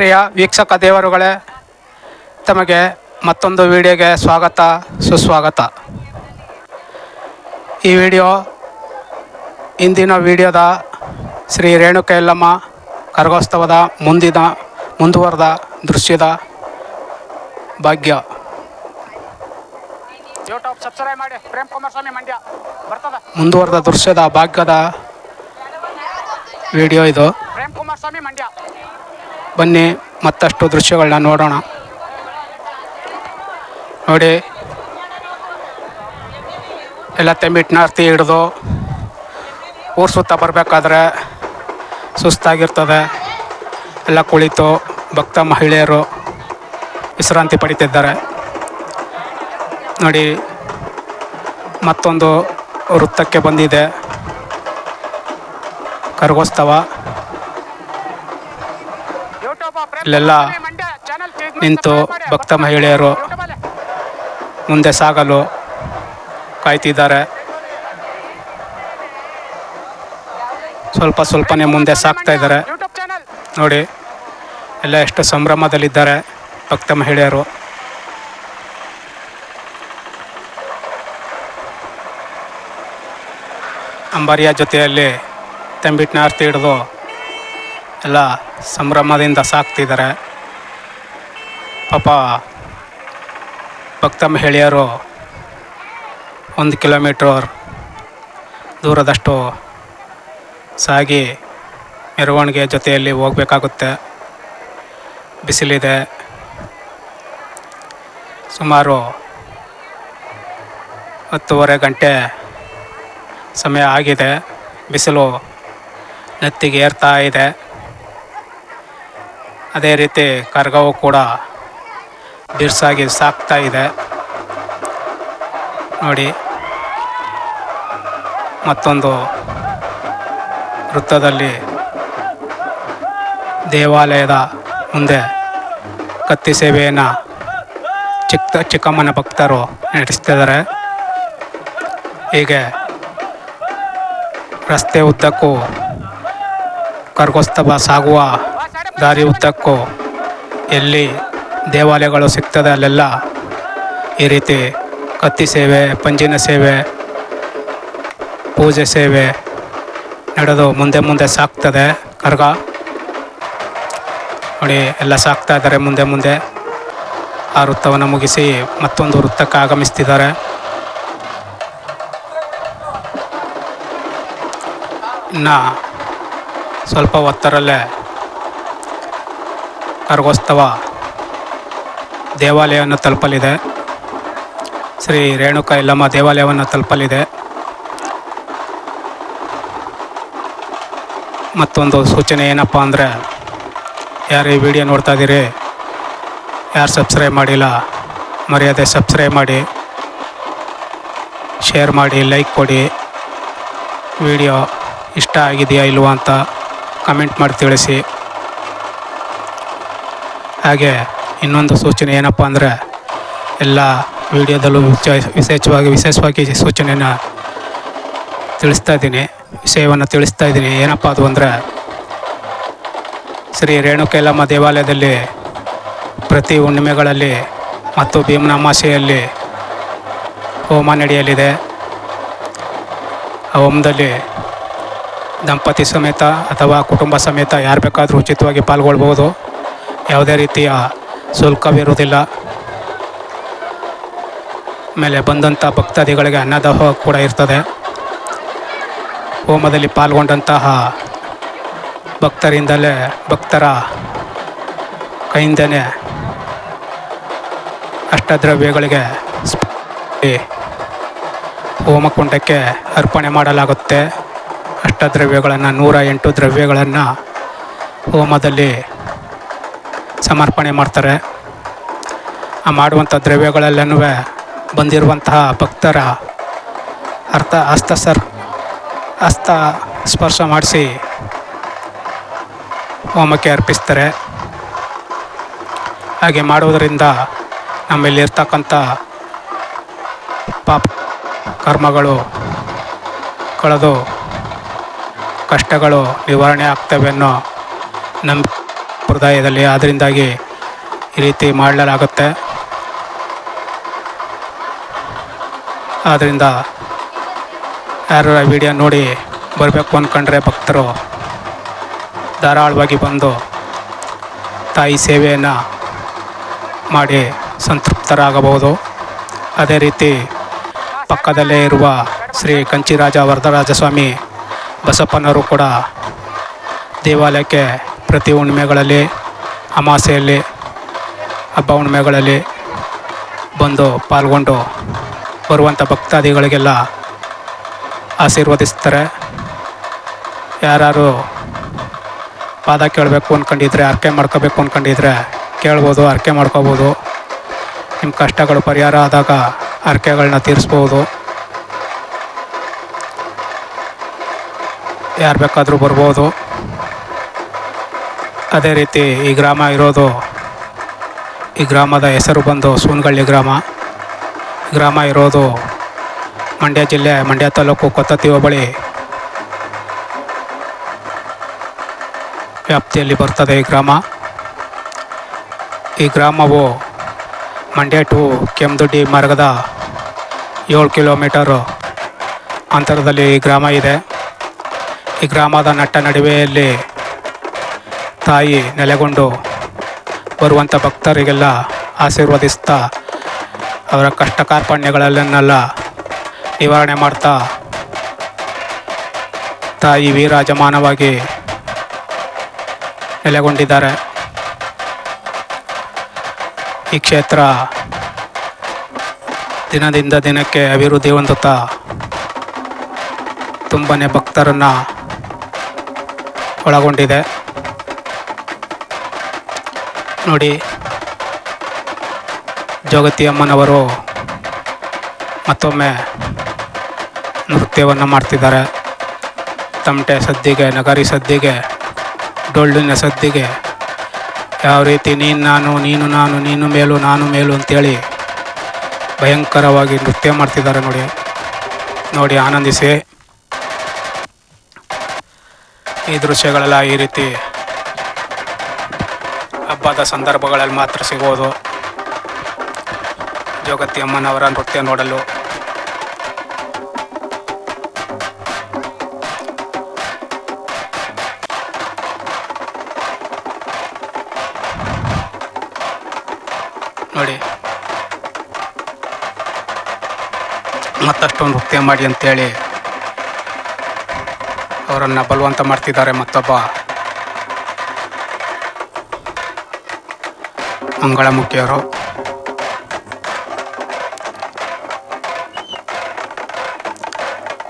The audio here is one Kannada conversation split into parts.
ಪ್ರಿಯ ವೀಕ್ಷಕ ದೇವರುಗಳೇ ತಮಗೆ ಮತ್ತೊಂದು ವಿಡಿಯೋಗೆ ಸ್ವಾಗತ ಸುಸ್ವಾಗತ. ಈ ವಿಡಿಯೋ ಇಂದಿನ ವಿಡಿಯೋದ ಶ್ರೀ ರೇಣುಕೈಲಮ್ಮ ಯಲ್ಲಮ್ಮ ಕರಗೋತ್ಸವದ ಮುಂದಿನ ಮುಂದುವರೆದ ದೃಶ್ಯದ ಭಾಗ್ಯ. ಯೂಟ್ಯೂಬ್ ಸಬ್ಸ್ಕ್ರೈಬ್ ಮಾಡಿ ಪ್ರೇಮ್ ಕುಮಾರ್ ಸ್ವಾಮಿ ಮಂಡ್ಯ ಬರ್ತದ? ಮುಂದುವರೆದ ದೃಶ್ಯದ ಭಾಗ್ಯದ ವಿಡಿಯೋ ಇದು. ಪ್ರೇಮ್ ಕುಮಾರ್ ಸ್ವಾಮಿ ಮಂಡ್ಯ. ಬನ್ನಿ, ಮತ್ತಷ್ಟು ದೃಶ್ಯಗಳನ್ನ ನೋಡೋಣ. ನೋಡಿ, ಎಲ್ಲ ತೆಂಬಿಟ್ನಾರ್ತಿ ಹಿಡಿದು ಊರು ಸುತ್ತ ಬರಬೇಕಾದ್ರೆ ಸುಸ್ತಾಗಿರ್ತದೆ. ಎಲ್ಲ ಕುಳಿತು ಭಕ್ತ ಮಹಿಳೆಯರು ವಿಶ್ರಾಂತಿ ಪಡಿತಿದ್ದಾರೆ. ನೋಡಿ, ಮತ್ತೊಂದು ವೃತ್ತಕ್ಕೆ ಬಂದಿದೆ. ಕರಗೋತ್ಸವ. ಇಲ್ಲೆಲ್ಲ ನಿಂತು ಭಕ್ತ ಮಹಿಳೆಯರು ಮುಂದೆ ಸಾಗಲು ಕಾಯ್ತಿದ್ದಾರೆ. ಸ್ವಲ್ಪ ಸ್ವಲ್ಪನೇ ಮುಂದೆ ಸಾಗ್ತಾ ಇದ್ದಾರೆ. ನೋಡಿ, ಎಲ್ಲ ಎಷ್ಟು ಸಂಭ್ರಮದಲ್ಲಿದ್ದಾರೆ ಭಕ್ತ ಮಹಿಳೆಯರು. ಅಂಬಾರಿಯ ಜೊತೆಯಲ್ಲಿ ತಂಬಿಟ್ಟಿನ ಆರತಿ ಹಿಡಿದು ಎಲ್ಲ ಸಂಭ್ರಮದಿಂದ ಸಾಕ್ತಿದ್ದಾರೆ. ಪಾಪ ಭಕ್ತ ಮಹಿಳೆಯರು ಒಂದು ಕಿಲೋಮೀಟರ್ ದೂರದಷ್ಟು ಸಾಗಿ ಮೆರವಣಿಗೆ ಜೊತೆಯಲ್ಲಿ ಹೋಗಬೇಕಾಗುತ್ತೆ. ಬಿಸಿಲಿದೆ. ಸುಮಾರು ಹತ್ತುವರೆ ಗಂಟೆ ಸಮಯ ಆಗಿದೆ. ಬಿಸಿಲು ನೆತ್ತಿಗೆ ಏರ್ತಾ ಇದೆ. ಅದೇ ರೀತಿ ಕರ್ಗವು ಕೂಡ ಬಿರ್ಸಾಗಿ ಸಾಕ್ತಾ ಇದೆ. ನೋಡಿ. ಮತ್ತೊಂದು ವೃತ್ತದಲ್ಲಿ ದೇವಾಲಯದ ಮುಂದೆ ಕತ್ತಿ ಸೇವೆಯನ್ನು ಚಿಕ್ಕ ಚಿಕ್ಕಮ್ಮನ ಭಕ್ತರು ನಡೆಸ್ತಿದ್ದಾರೆ. ಹೀಗೆ ರಸ್ತೆ ಉದ್ದಕ್ಕೂ ಕರ್ಗೋತ್ಸವ ಸಾಗುವ ದಾರಿ ಉದ್ದಕ್ಕೂ ಎಲ್ಲಿ ದೇವಾಲಯಗಳು ಸಿಗ್ತದೆ ಅಲ್ಲೆಲ್ಲ ಈ ರೀತಿ ಕತ್ತಿ ಸೇವೆ, ಪಂಜಿನ ಸೇವೆ, ಪೂಜೆ ಸೇವೆ ನಡೆದು ಮುಂದೆ ಮುಂದೆ ಸಾಕ್ತದೆ ಕರ್ಗ ನೋಡಿ, ಎಲ್ಲ ಸಾಕ್ತಾ ಇದ್ದಾರೆ ಮುಂದೆ ಮುಂದೆ. ಆ ವೃತ್ತವನ್ನು ಮುಗಿಸಿ ಮತ್ತೊಂದು ವೃತ್ತಕ್ಕೆ ಆಗಮಿಸ್ತಿದ್ದಾರೆ. ಇನ್ನು ಸ್ವಲ್ಪ ಹೊತ್ತರಲ್ಲೇ ಕರ್ಗೋತ್ಸವ ದೇವಾಲಯವನ್ನು ತಲುಪಲಿದೆ. ಶ್ರೀ ರೇಣುಕ ಇಲ್ಲಮ್ಮ ದೇವಾಲಯವನ್ನು ತಲುಪಲಿದೆ. ಮತ್ತೊಂದು ಸೂಚನೆ ಏನಪ್ಪ ಅಂದರೆ, ಯಾರು ಈ ವಿಡಿಯೋ ನೋಡ್ತಾ ಇದ್ದೀರಿ, ಯಾರು ಸಬ್ಸ್ಕ್ರೈಬ್ ಮಾಡಿಲ್ಲ, ಮರ್ಯಾದೆ ಸಬ್ಸ್ಕ್ರೈಬ್ ಮಾಡಿ ಶೇರ್ ಮಾಡಿ ಲೈಕ್ ಕೊಡಿ. ವಿಡಿಯೋ ಇಷ್ಟ ಆಗಿದೆಯಾ ಇಲ್ವಾ ಅಂತ ಕಮೆಂಟ್ ಮಾಡಿ ತಿಳಿಸಿ. ಹಾಗೆ ಇನ್ನೊಂದು ಸೂಚನೆ ಏನಪ್ಪ ಅಂದರೆ ಎಲ್ಲ ವಿಡಿಯೋದಲ್ಲೂ ವಿಶೇಷವಾಗಿ ವಿಶೇಷವಾಗಿ ಸೂಚನೆಯನ್ನು ತಿಳಿಸ್ತಾ ಇದ್ದೀನಿ, ವಿಷಯವನ್ನು ತಿಳಿಸ್ತಾ ಇದ್ದೀನಿ. ಏನಪ್ಪ ಅದು ಅಂದರೆ ಶ್ರೀ ರೇಣುಕೈಲಮ್ಮ ದೇವಾಲಯದಲ್ಲಿ ಪ್ರತಿ ಹುಣ್ಣಿಮೆಗಳಲ್ಲಿ ಮತ್ತು ಭೀಮನ ಅಮಾಸೆಯಲ್ಲಿ ಹೋಮ ನಡೆಯಲಿದೆ ಆ ಹೋಮದಲ್ಲಿ ದಂಪತಿ ಸಮೇತ ಅಥವಾ ಕುಟುಂಬ ಸಮೇತ ಯಾರು ಬೇಕಾದರೂ ಉಚಿತವಾಗಿ ಪಾಲ್ಗೊಳ್ಬೋದು ಯಾವುದೇ ರೀತಿಯ ಶುಲ್ಕವಿರುವುದಿಲ್ಲ. ಮೇಲೆ ಬಂದಂಥ ಭಕ್ತಾದಿಗಳಿಗೆ ಅನ್ನದಾಹ ಕೂಡ ಇರ್ತದೆ. ಹೋಮದಲ್ಲಿ ಪಾಲ್ಗೊಂಡಂತಹ ಭಕ್ತರಿಂದಲೇ ಭಕ್ತರ ಕೈಯಿಂದಲೇ ಅಷ್ಟದ್ರವ್ಯಗಳಿಗೆ ಹೋಮಕುಂಡಕ್ಕೆ ಅರ್ಪಣೆ ಮಾಡಲಾಗುತ್ತೆ. ಅಷ್ಟದ್ರವ್ಯಗಳನ್ನು ನೂರ ಎಂಟು ದ್ರವ್ಯಗಳನ್ನು ಹೋಮದಲ್ಲಿ ಸಮರ್ಪಣೆ ಮಾಡ್ತಾರೆ. ಆ ಮಾಡುವಂಥ ದ್ರವ್ಯಗಳೆಲ್ಲನೂ ಬಂದಿರುವಂತಹ ಭಕ್ತರ ಅರ್ಥ ಹಸ್ತ ಸರ್ ಹಸ್ತ ಸ್ಪರ್ಶ ಮಾಡಿಸಿ ಹೋಮಕ್ಕೆ ಅರ್ಪಿಸ್ತಾರೆ. ಹಾಗೆ ಮಾಡುವುದರಿಂದ ನಮ್ಮಲ್ಲಿರ್ತಕ್ಕಂಥ ಪಾಪ ಕರ್ಮಗಳು ಕಳೆದು ಕಷ್ಟಗಳು ನಿವಾರಣೆ ಆಗ್ತವೆ ಅನ್ನೋ ನಂಬ ಸಂಪ್ರದಾಯದಲ್ಲಿ ಅದರಿಂದಾಗಿ ಈ ರೀತಿ ಮಾಡಲಾಗುತ್ತೆ. ಆದ್ದರಿಂದ ಯಾರು ವಿಡಿಯೋ ನೋಡಿ ಬರಬೇಕು ಅಂದ್ಕೊಂಡ್ರೆ ಭಕ್ತರು ಧಾರಾಳವಾಗಿ ಬಂದು ತಾಯಿ ಸೇವೆಯನ್ನು ಮಾಡಿ ಸಂತೃಪ್ತರಾಗಬಹುದು. ಅದೇ ರೀತಿ ಪಕ್ಕದಲ್ಲೇ ಇರುವ ಶ್ರೀ ಕಂಚಿರಾಜ ವರದರಾಜಸ್ವಾಮಿ ಬಸಪ್ಪನವರು ಕೂಡ ದೇವಾಲಯಕ್ಕೆ ಪ್ರತಿ ಹುಣ್ಣಿಮೆಗಳಲ್ಲಿ ಅಮಾಸೆಯಲ್ಲಿ, ಹಬ್ಬ ಹುಣ್ಣಿಮೆಗಳಲ್ಲಿ ಬಂದು ಪಾಲ್ಗೊಂಡು ಬರುವಂಥ ಭಕ್ತಾದಿಗಳಿಗೆಲ್ಲ ಆಶೀರ್ವದಿಸ್ತಾರೆ. ಯಾರು ಪಾದ ಕೇಳಬೇಕು ಅಂದ್ಕೊಂಡಿದ್ರೆ ಅರ್ಕೆ ಮಾಡ್ಕೋಬೇಕು ಅಂದ್ಕೊಂಡಿದ್ರೆ ಕೇಳ್ಬೋದು, ಅರ್ಕೆ ಮಾಡ್ಕೋಬೋದು. ನಿಮ್ಮ ಕಷ್ಟಗಳು ಪರಿಹಾರ ಆದಾಗ ಅರ್ಕೆಗಳನ್ನ ತೀರಿಸ್ಬೋದು. ಯಾರು ಬೇಕಾದರೂ ಬರ್ಬೋದು. ಅದೇ ರೀತಿ ಈ ಗ್ರಾಮ ಇರೋದು ಈ ಗ್ರಾಮದ ಹೆಸರು ಬಂದು ಸೂನಗಳ್ಳಿ ಗ್ರಾಮ. ಗ್ರಾಮ ಇರೋದು ಮಂಡ್ಯ ಜಿಲ್ಲೆ, ಮಂಡ್ಯ ತಾಲೂಕು ಕೊತ್ತತ್ತಿ ಹೋಬಳಿ ವ್ಯಾಪ್ತಿಯಲ್ಲಿ ಬರ್ತದೆ ಈ ಗ್ರಾಮ. ಈ ಗ್ರಾಮವು ಮಂಡ್ಯ ಟು ಕೆಂದುಡ್ಡಿ ಮಾರ್ಗದ ಏಳು ಕಿಲೋಮೀಟರು ಅಂತರದಲ್ಲಿ ಈ ಗ್ರಾಮ ಇದೆ. ಈ ಗ್ರಾಮದ ನಟ್ಟ ನಡುವೆಯಲ್ಲಿ ತಾಯಿ ನೆಲೆಗೊಂಡು ಬರುವಂಥ ಭಕ್ತರಿಗೆಲ್ಲ ಆಶೀರ್ವದಿಸ್ತಾ ಅವರ ಕಷ್ಟ ಕಾರ್ಪಣ್ಯಗಳನ್ನೆಲ್ಲ ನಿವಾರಣೆ ಮಾಡ್ತಾ ತಾಯಿ ವೀರಾಜಮಾನವಾಗಿ ನೆಲೆಗೊಂಡಿದ್ದಾರೆ. ಈ ಕ್ಷೇತ್ರ ದಿನದಿಂದ ದಿನಕ್ಕೆ ಅಭಿವೃದ್ಧಿ ಹೊಂದುತ್ತಾ ತುಂಬನೇ ಭಕ್ತರನ್ನು ಒಳಗೊಂಡಿದೆ. ನೋಡಿ. ಜೋಗತಿ ಅಮ್ಮನವರು ಮತ್ತೊಮ್ಮೆ ನೃತ್ಯವನ್ನು ಮಾಡ್ತಿದ್ದಾರೆ. ತಮಟೆ ಸದ್ದಿಗೆ, ನಗರಿ ಸದ್ದಿಗೆ, ಡೊಳ್ಳಿನ ಸದ್ದಿಗೆ. ಯಾವ ರೀತಿ ನೀನು ನಾನು ನೀನು ನಾನು, ನೀನು ಮೇಲು, ನಾನು ಮೇಲು ಅಂತೇಳಿ ಭಯಂಕರವಾಗಿ ನೃತ್ಯ ಮಾಡ್ತಿದ್ದಾರೆ ನೋಡಿ. ನೋಡಿ, ಆನಂದಿಸಿ. ಈ ದೃಶ್ಯಗಳೆಲ್ಲ ಈ ರೀತಿ ಹಬ್ಬದ ಸಂದರ್ಭಗಳಲ್ಲಿ ಮಾತ್ರ ಸಿಗೋದು. ಜೋಗತಿ ಅಮ್ಮನವರ ನೃತ್ಯ ನೋಡಲು. ನೋಡಿ. ಮತ್ತಷ್ಟು ನೃತ್ಯ ಮಾಡಿ ಅಂತೇಳಿ ಅವರನ್ನು ಬಲವಂತ ಮಾಡ್ತಿದ್ದಾರೆ ಮತ್ತೊಬ್ಬ. ಮಂಗಳಮುಖಿಯವರು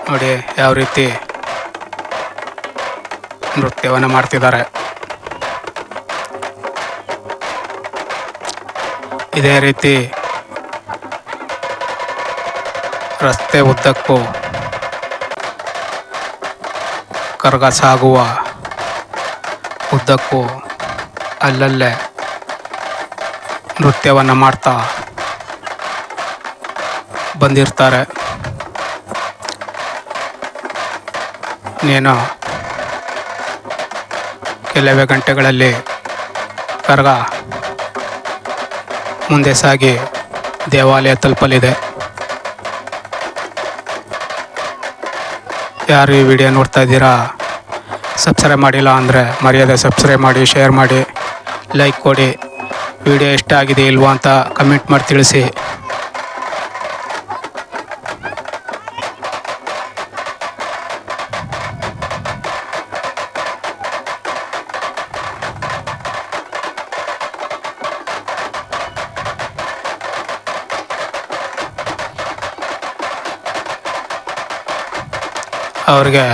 ನೋಡಿ ಯಾವ ರೀತಿ ನೃತ್ಯವನ್ನು ಮಾಡ್ತಿದ್ದಾರೆ. ಇದೇ ರೀತಿ ರಸ್ತೆ ಉದ್ದಕ್ಕೂ ಕರಗಸಾಗುವ ಉದ್ದಕ್ಕೂ ಅಲ್ಲಲ್ಲೇ ನೃತ್ಯವನ್ನು ಮಾಡ್ತಾ ಬಂದಿರ್ತಾರೆ. ಇನ್ನೇನು ಕೆಲವೇ ಗಂಟೆಗಳಲ್ಲಿ ಕರ್ಗ ಮುಂದೆ ಸಾಗಿ ದೇವಾಲಯ ತಲುಪಲಿದೆ. ಯಾರು ಈ ವಿಡಿಯೋ ನೋಡ್ತಾ ಇದ್ದೀರಾ, ಸಬ್ಸ್ಕ್ರೈಬ್ ಮಾಡಿಲ್ಲ ಅಂದರೆ ಮರ್ಯಾದೆ ಸಬ್ಸ್ಕ್ರೈಬ್ ಮಾಡಿ, ಶೇರ್ ಮಾಡಿ, ಲೈಕ್ ಕೊಡಿ. ವಿಡಿಯೋ ಇಷ್ಟ ಆಗಿದೆ ಇಲ್ವಾ ಅಂತ ಕಮೆಂಟ್ ಮಾಡಿ ತಿಳಿಸಿ. ಅವ್ರಿಗೆ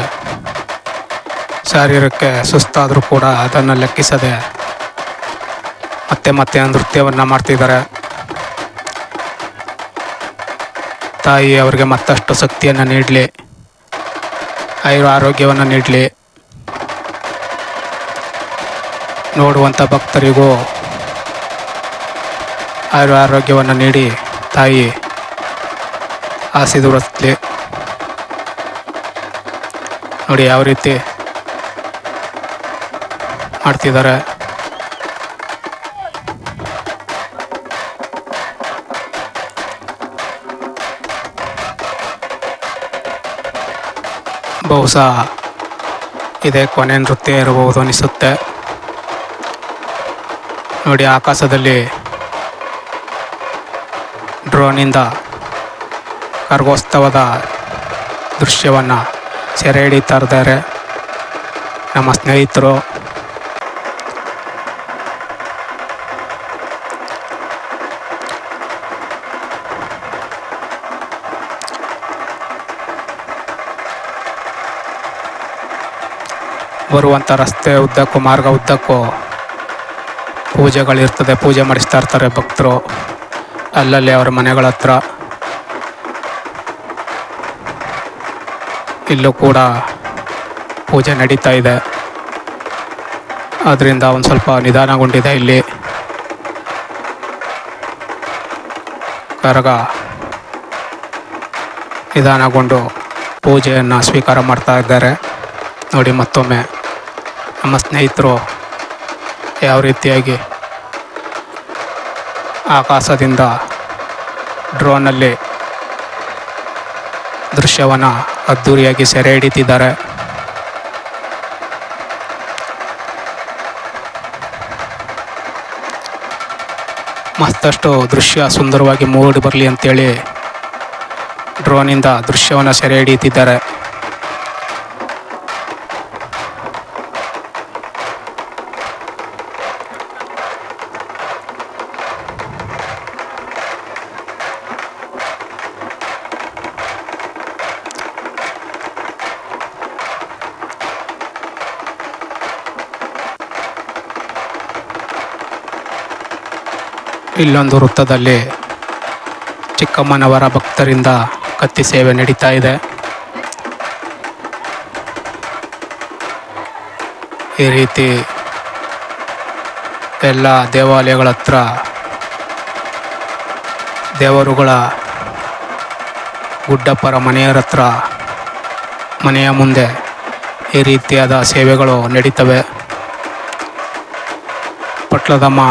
ಶಾರೀರಕ್ಕೆ ಸುಸ್ತಾದರೂ ಕೂಡ ಅದನ್ನು ಲೆಕ್ಕಿಸದೆ ಮತ್ತೆ ಮತ್ತೆ ನೃತ್ಯವನ್ನು ಮಾಡ್ತಿದ್ದಾರೆ. ತಾಯಿ ಅವರಿಗೆ ಮತ್ತಷ್ಟು ಶಕ್ತಿಯನ್ನು ನೀಡಲಿ. ಆಯುರ ಆರೋಗ್ಯವನ್ನು ನೀಡಲಿ. ನೋಡುವಂಥ ಭಕ್ತರಿಗೂ ಆಯುರ್ ಆರೋಗ್ಯವನ್ನು ನೀಡಿ ತಾಯಿ ಆಶೀರ್ವದಿಸಲಿ ನೋಡಿ ಯಾವ ರೀತಿ ಮಾಡ್ತಿದ್ದಾರೆ. ಬಹುಶಃ ಇದೇ ಕೊನೆ ನೃತ್ಯ ಇರಬಹುದು ಅನಿಸುತ್ತೆ. ನೋಡಿ ಆಕಾಶದಲ್ಲಿ ಡ್ರೋನಿಂದ ಕರ್ಗೋತ್ಸವದ ದೃಶ್ಯವನ್ನು ಸೆರೆ ಹಿಡಿತಾ ಇದ್ದಾರೆ. ನಮ್ಮ ಸ್ನೇಹಿತರು ಬರುವಂಥ ರಸ್ತೆ ಉದ್ದಕ್ಕೂ, ಮಾರ್ಗ ಉದ್ದಕ್ಕೂ ಪೂಜೆಗಳಿರ್ತದೆ. ಪೂಜೆ ಮಾಡಿಸ್ತಾ ಇರ್ತಾರೆ ಭಕ್ತರು. ಅಲ್ಲಲ್ಲಿ ಅವರ ಮನೆಗಳ ಹತ್ರ. ಇಲ್ಲೂ ಕೂಡ ಪೂಜೆ ನಡೀತಾ ಇದೆ. ಅದರಿಂದ ಒಂದು ಸ್ವಲ್ಪ ನಿಧಾನಗೊಂಡಿದೆ ಇಲ್ಲಿ. ಕರಗ ನಿಧಾನಗೊಂಡು ಪೂಜೆಯನ್ನು ಸ್ವೀಕಾರ ಮಾಡ್ತಾ ಇದ್ದಾರೆ. ನೋಡಿ ಮತ್ತೊಮ್ಮೆ. ನಮ್ಮ ಸ್ನೇಹಿತರು ಯಾವ ರೀತಿಯಾಗಿ ಆಕಾಶದಿಂದ ಡ್ರೋನಲ್ಲಿ ದೃಶ್ಯವನ್ನು ಅದ್ಧೂರಿಯಾಗಿ ಸೆರೆ ಹಿಡಿತಿದ್ದಾರೆ. ಮತ್ತಷ್ಟು ದೃಶ್ಯ ಸುಂದರವಾಗಿ ಮೂಡಿ ಬರಲಿ ಅಂತೇಳಿ ಡ್ರೋನಿಂದ ದೃಶ್ಯವನ್ನು ಸೆರೆ ಹಿಡಿಯುತ್ತಿದ್ದಾರೆ. ಇಲ್ಲೊಂದು ವೃತ್ತದಲ್ಲಿ ಚಿಕ್ಕಮ್ಮನವರ ಭಕ್ತರಿಂದ ಕತ್ತಿ ಸೇವೆ ನಡೀತಾ ಇದೆ. ಈ ರೀತಿ ಎಲ್ಲ ದೇವಾಲಯಗಳ ಹತ್ರ ದೇವರುಗಳ ಗುಡ್ಡಪ್ಪರ ಮನೆಯವರ ಹತ್ರ, ಮನೆಯ ಮುಂದೆ ಈ ರೀತಿಯಾದ ಸೇವೆಗಳು ನಡೀತವೆ. ಪಟ್ಲದಮ್ಮ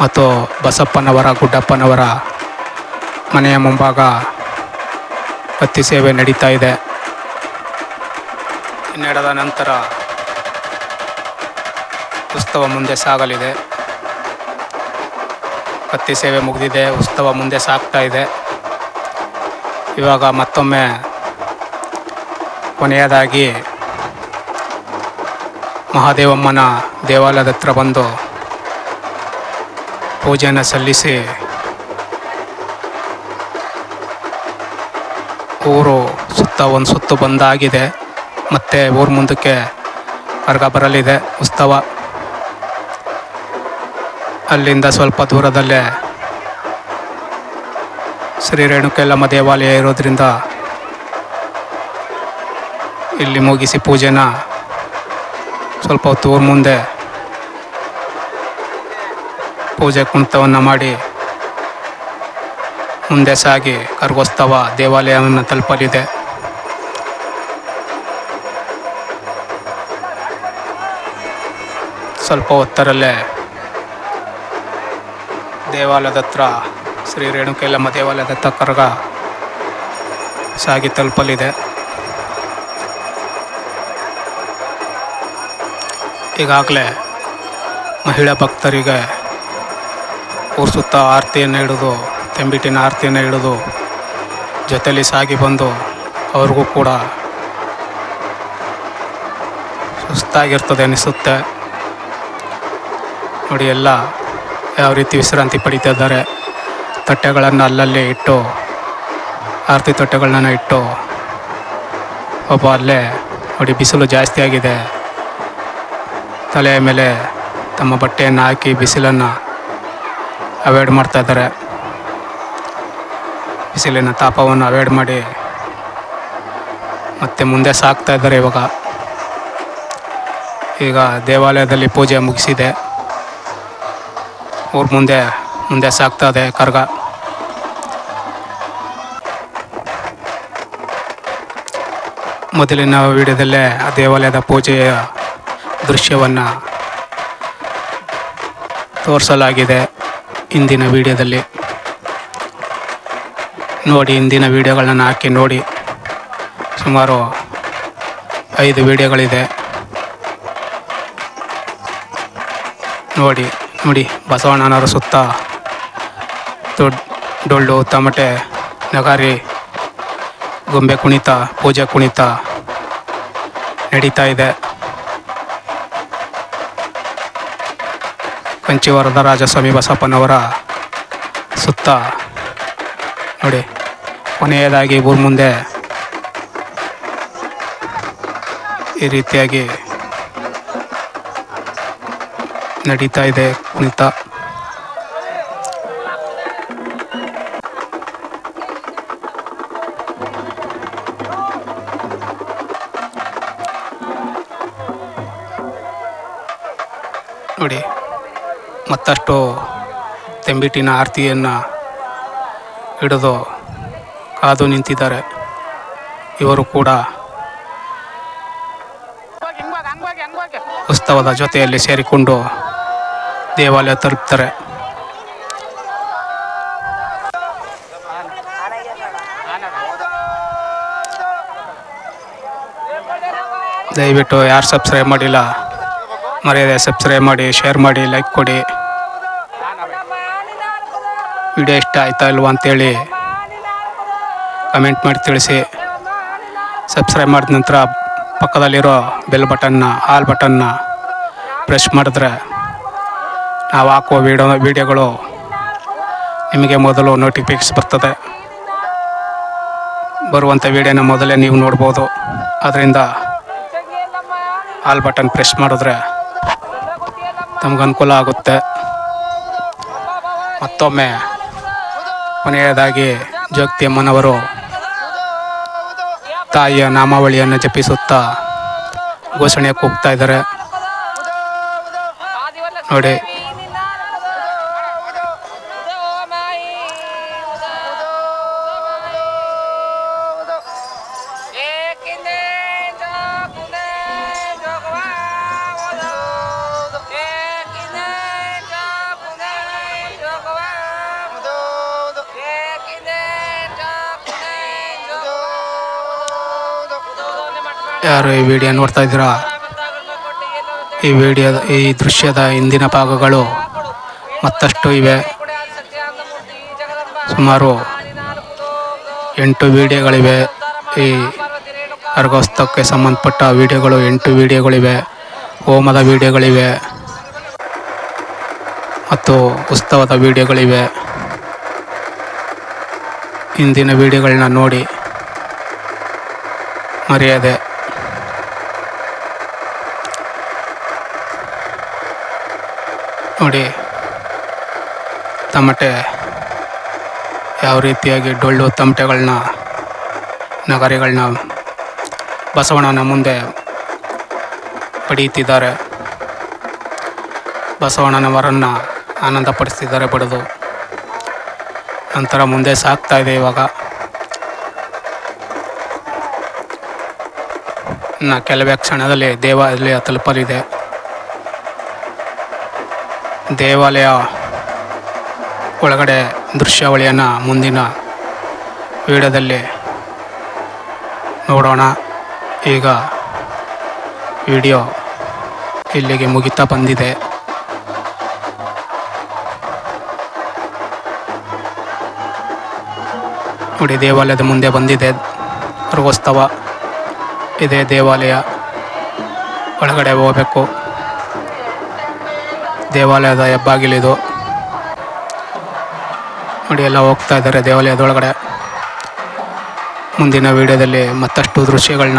ಮತ್ತು ಬಸಪ್ಪನವರ, ಗುಡ್ಡಪ್ಪನವರ ಮನೆಯ ಮುಂಭಾಗ ಕತ್ತಿ ಸೇವೆ ನಡೀತಾ ಇದೆ. ನಡೆದ ನಂತರ ಉತ್ಸವ ಮುಂದೆ ಸಾಗಲಿದೆ. ಕತ್ತಿ ಸೇವೆ ಮುಗಿದಿದೆ, ಉತ್ಸವ ಮುಂದೆ ಸಾಗ್ತಾ ಇದೆ. ಇವಾಗ ಮತ್ತೊಮ್ಮೆ ಕೊನೆಯದಾಗಿ ಮಹಾದೇವಮ್ಮನ ದೇವಾಲಯದ ಹತ್ರ ಬಂದು ಪೂಜೆಯನ್ನು ಸಲ್ಲಿಸಿ ಊರು ಸುತ್ತ ಒಂದು ಸುತ್ತು ಬಂದಾಗಿದೆ. ಮತ್ತು ಊರು ಮುಂದಕ್ಕೆ ಕರ್ಗ ಬರಲಿದೆ. ಉತ್ಸವ. ಅಲ್ಲಿಂದ ಸ್ವಲ್ಪ ದೂರದಲ್ಲೇ ಶ್ರೀ ರೇಣುಕೆಲ್ಲಮ್ಮ ದೇವಾಲಯ ಇರೋದ್ರಿಂದ ಇಲ್ಲಿ ಮುಗಿಸಿ ಪೂಜೆನ ಸ್ವಲ್ಪ ಹೊತ್ತು ಊರ ಮುಂದೆ ಪೂಜೆ ಕುಂತವನ್ನು ಮಾಡಿ ಮುಂದೆ ಸಾಗಿ ಕರ್ಗೋತ್ಸವ ದೇವಾಲಯವನ್ನು ತಲುಪಲಿದೆ. ಸ್ವಲ್ಪ ಹೊತ್ತರಲ್ಲೇ ದೇವಾಲಯದ ಹತ್ರ ಶ್ರೀ ರೇಣುಕೆಲ್ಲಮ್ಮ ದೇವಾಲಯದ ಹತ್ರ ಕರ್ಗ ಸಾಗಿ ತಲುಪಲಿದೆ. ಈಗಾಗಲೇ ಮಹಿಳಾ ಭಕ್ತರಿಗೆ ಊರು ಸುತ್ತ ಆರತಿಯನ್ನು ಹಿಡಿದು, ತೆಂಬಿಟ್ಟಿನ ಆರತಿಯನ್ನು ಹಿಡಿದು ಜೊತೆಯಲ್ಲಿ ಸಾಗಿ ಬಂದು ಅವ್ರಿಗೂ ಕೂಡ ಸುಸ್ತಾಗಿರ್ತದೆ ಅನಿಸುತ್ತೆ. ನೋಡಿ, ಎಲ್ಲ ಯಾವ ರೀತಿ ವಿಶ್ರಾಂತಿ ಪಡೀತಿದ್ದಾರೆ. ತಟ್ಟೆಗಳನ್ನು ಅಲ್ಲಲ್ಲಿ ಇಟ್ಟು, ಆರತಿ ತಟ್ಟೆಗಳನ್ನ ಇಟ್ಟು, ಒಬ್ಬ ಅಲ್ಲೇ, ನೋಡಿ, ಬಿಸಿಲು ಜಾಸ್ತಿ ಆಗಿದೆ ತಲೆಯ ಮೇಲೆ ತಮ್ಮ ಬಟ್ಟೆಯನ್ನು ಹಾಕಿ, ಬಿಸಿಲನ್ನು ಅವಾಯ್ಡ್ ಮಾಡ್ತಾ ಇದ್ದಾರೆ. ಬಿಸಿಲಿನ ತಾಪವನ್ನು ಅವಾಯ್ಡ್ ಮಾಡಿ ಮತ್ತೆ ಮುಂದೆ ಸಾಗ್ತಾ ಇದ್ದಾರೆ ಇವಾಗ. ಈಗ ದೇವಾಲಯದಲ್ಲಿ ಪೂಜೆ ಮುಗಿಸಿದೆ. ಊರ ಮುಂದೆ ಮುಂದೆ ಸಾಗ್ತಾ ಇದೆ ಕರ್ಗ. ಮೊದಲಿನ ವಿಡಿಯೋದಲ್ಲೇ ಆ ದೇವಾಲಯದ ಪೂಜೆಯ ದೃಶ್ಯವನ್ನು ತೋರಿಸಲಾಗಿದೆ. ಇಂದಿನ ವಿಡಿಯೋದಲ್ಲಿ. ನೋಡಿ ಇಂದಿನ ವಿಡಿಯೋಗಳನ್ನು ಹಾಕಿ ನೋಡಿ. ಸುಮಾರು ಐದು ವಿಡಿಯೋಗಳಿದೆ. ನೋಡಿ ನೋಡಿ, ಬಸವಣ್ಣನವರ ಸುತ್ತ ದೊಡ್ಡ ಡೊಳ್ಳು, ತಮಟೆ, ನಗಾರಿ, ಗೊಂಬೆ ಕುಣಿತ, ಪೂಜೆ ಕುಣಿತ ನಡೀತಾ ಇದೆ. ಕಂಚಿ ವರದರಾಜಸ್ವಾಮಿ ಬಸಪ್ಪನವರ ಸುತ್ತ ನೋಡಿ. ಕೊನೆಯದಾಗಿ ಊರ ಮುಂದೆ ಈ ರೀತಿಯಾಗಿ ನಡೀತಾ ಇದೆ ಕುಣಿತ. ಮತ್ತಷ್ಟು ತೆಂಬಿಟ್ಟಿನ ಆರತಿಯನ್ನು ಹಿಡಿದು ಕಾದು ನಿಂತಿದ್ದಾರೆ. ಇವರು ಕೂಡ ಉತ್ಸವದ ಜೊತೆಯಲ್ಲಿ ಸೇರಿಕೊಂಡು ದೇವಾಲಯ ತಲುಪ್ತಾರೆ. ದಯವಿಟ್ಟು ಯಾರು ಸಬ್ಸ್ಕ್ರೈಬ್ ಮಾಡಿಲ್ಲ, ಮರ್ಯಾದೆ ಸಬ್ಸ್ಕ್ರೈಬ್ ಮಾಡಿ ಶೇರ್ ಮಾಡಿ ಲೈಕ್ ಕೊಡಿ. ವಿಡಿಯೋ ಇಷ್ಟ ಆಯ್ತಾ ಇಲ್ವಾ ಅಂತೇಳಿ ಕಮೆಂಟ್ ಮಾಡಿ ತಿಳಿಸಿ. ಸಬ್ಸ್ಕ್ರೈಬ್ ಮಾಡಿದ ನಂತರ ಪಕ್ಕದಲ್ಲಿರೋ ಬೆಲ್ ಬಟನ್ನ ಆಲ್ ಬಟನ್ನ ಪ್ರೆಸ್ ಮಾಡಿದ್ರೆ ನಾವು ಹಾಕುವ ವಿಡಿಯೋ ವಿಡಿಯೋಗಳು ನಿಮಗೆ ಮೊದಲು ನೋಟಿಫಿಕೇಶನ್ ಬರ್ತದೆ. ಬರುವಂಥ ವಿಡಿಯೋನ ಮೊದಲೇ ನೀವು ನೋಡ್ಬೋದು. ಅದರಿಂದ ಆಲ್ ಬಟನ್ ಪ್ರೆಸ್ ಮಾಡಿದ್ರೆ ತಮ್ಗೆ ಅನುಕೂಲ ಆಗುತ್ತೆ. ಮತ್ತೊಮ್ಮೆ ಕೊನೆಯದಾಗಿ ಜೋಗ್ತಿ ಅಮ್ಮನವರು ತಾಯಿಯ ನಾಮಾವಳಿಯನ್ನು ಜಪಿಸುತ್ತಾ ಘೋಷಣೆ ಕೂಗ್ತಾ ಇದ್ದಾರೆ. ನೋಡಿ ಯಾರು ಈ ವಿಡಿಯೋ ನೋಡ್ತಾ ಇದ್ದೀರಾ? ಈ ವಿಡಿಯೋದ ಈ ದೃಶ್ಯದ ಹಿಂದಿನ ಭಾಗಗಳು ಮತ್ತಷ್ಟು ಇವೆ. ಸುಮಾರು ಎಂಟು ವಿಡಿಯೋಗಳಿವೆ ಈ ಅರ್ಗೋತ್ಸವಕ್ಕೆ ಸಂಬಂಧಪಟ್ಟ ವಿಡಿಯೋಗಳು ಎಂಟು ವಿಡಿಯೋಗಳಿವೆ ಹೋಮದ ವಿಡಿಯೋಗಳಿವೆ ಮತ್ತು ಉತ್ಸವದ ವಿಡಿಯೋಗಳಿವೆ ಹಿಂದಿನ ವಿಡಿಯೋಗಳನ್ನ ನೋಡಿ ಮರ್ಯಾದೆ ನೋಡಿ ತಮಟೆ ಯಾವ ರೀತಿಯಾಗಿ ಡೊಳ್ಳು ತಮಟೆಗಳನ್ನ ನಗರಿಗಳನ್ನ ಬಸವಣ್ಣನ ಮುಂದೆ ಪಡೆಯುತ್ತಿದ್ದಾರೆ. ಬಸವಣ್ಣನವರನ್ನು ಆನಂದಪಡಿಸ್ತಿದ್ದಾರೆ ಬಡಿದು. ನಂತರ ಮುಂದೆ ಸಾಗ್ತಾ ಇದೆ ಇವಾಗ. ಇನ್ನು ಕೆಲವೇ ಕ್ಷಣದಲ್ಲಿ ದೇವಾಲಯ ತಲುಪಲಿದೆ. ದೇವಾಲಯ ಒಳಗಡೆ ದೃಶ್ಯಾವಳಿಯನ್ನು ಮುಂದಿನ ವಿಡಿಯೋದಲ್ಲಿ ನೋಡೋಣ. ಈಗ ವಿಡಿಯೋ ಇಲ್ಲಿಗೆ ಮುಗಿತಾ ಬಂದಿದೆ. ನೋಡಿ, ದೇವಾಲಯದ ಮುಂದೆ ಬಂದಿದೆ. ದುರ್ಗೋತ್ಸವ ಇದೇ ದೇವಾಲಯ. ಒಳಗಡೆ ಹೋಗಬೇಕು. ದೇವಾಲಯದ ಹೆಬ್ಬಾಗಿಲಿದು ನೋಡಿ ಎಲ್ಲ ಹೋಗ್ತಾ ಇದ್ದಾರೆ ದೇವಾಲಯದೊಳಗಡೆ. ಮುಂದಿನ ವಿಡಿಯೋದಲ್ಲಿ ಮತ್ತಷ್ಟು ದೃಶ್ಯಗಳನ್ನ,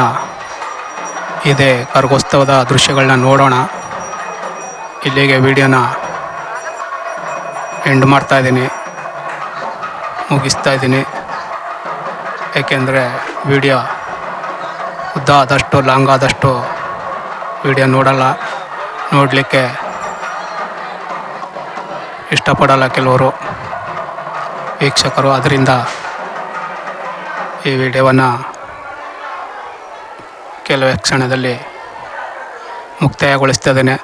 ಇದೆ ಕರ್ಗೋತ್ಸವದ ದೃಶ್ಯಗಳನ್ನ ನೋಡೋಣ. ಇಲ್ಲಿಗೆ ವಿಡಿಯೋನ ಎಂಡ್ ಮಾಡ್ತಾ ಇದ್ದೀನಿ. ಮುಗಿಸ್ತಾ ಇದ್ದೀನಿ. ಏಕೆಂದರೆ ವಿಡಿಯೋ ಉದ್ದ ಆದಷ್ಟು, ಲಾಂಗ್ ಆದಷ್ಟು ವಿಡಿಯೋ ನೋಡಲ್ಲ. ನೋಡಲಿಕ್ಕೆ ಇಷ್ಟಪಡಲ್ಲ ಕೆಲವರು. ವೀಕ್ಷಕರು, ಅದರಿಂದ ಈ ವಿಡಿಯೋವನ್ನು ಕೆಲವೇ ಕ್ಷಣದಲ್ಲಿ ಮುಕ್ತಾಯಗೊಳಿಸ್ತಾ ಇದ್ದೇನೆ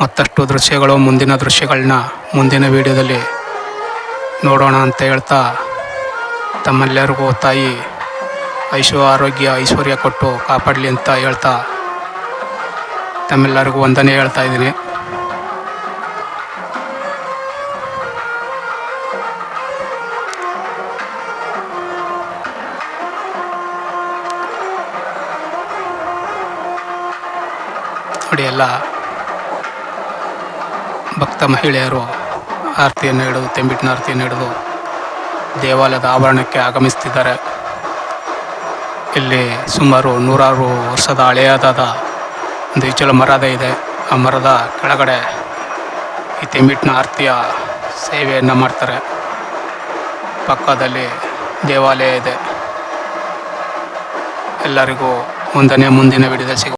ಮತ್ತಷ್ಟು ದೃಶ್ಯಗಳು, ಮುಂದಿನ ದೃಶ್ಯಗಳನ್ನ ಮುಂದಿನ ವಿಡಿಯೋದಲ್ಲಿ ನೋಡೋಣ ಅಂತ ಹೇಳ್ತಾ ತಮ್ಮೆಲ್ಲರಿಗೂ ತಾಯಿ ಐಶು ಆರೋಗ್ಯ, ಐಶ್ವರ್ಯ ಕೊಟ್ಟು ಕಾಪಾಡಲಿ ಅಂತ ಹೇಳ್ತಾ ತಮ್ಮೆಲ್ಲರಿಗೂ ವಂದನೆ ಹೇಳ್ತಾ ಇದ್ದೀನಿ. ನೋಡಿ ಎಲ್ಲ ಭಕ್ತ ಮಹಿಳೆಯರು ಆರತಿಯನ್ನು ಹಿಡಿದು, ತೆಂಬಿಟ್ಟಿನ ಆರತಿಯನ್ನು ಹಿಡಿದು ದೇವಾಲಯದ ಆವರಣಕ್ಕೆ ಆಗಮಿಸ್ತಿದ್ದಾರೆ. ಇಲ್ಲಿ ಸುಮಾರು ನೂರಾರು ವರ್ಷದ ಹಳೆಯದಾದ ಒಂದು ಇಚಲ ಮರದ ಇದೆ. ಆ ಮರದ ಕೆಳಗಡೆ ಈ ತೆಂಬಿಟ್ಟಿನ ಆರತಿಯ ಸೇವೆಯನ್ನು ಮಾಡ್ತಾರೆ. ಪಕ್ಕದಲ್ಲಿ ದೇವಾಲಯ ಇದೆ. ಎಲ್ಲರಿಗೂ ಮುಂದನೇ ಮುಂದಿನ ವಿಡಿಯೋದಲ್ಲಿ ಸಿಗ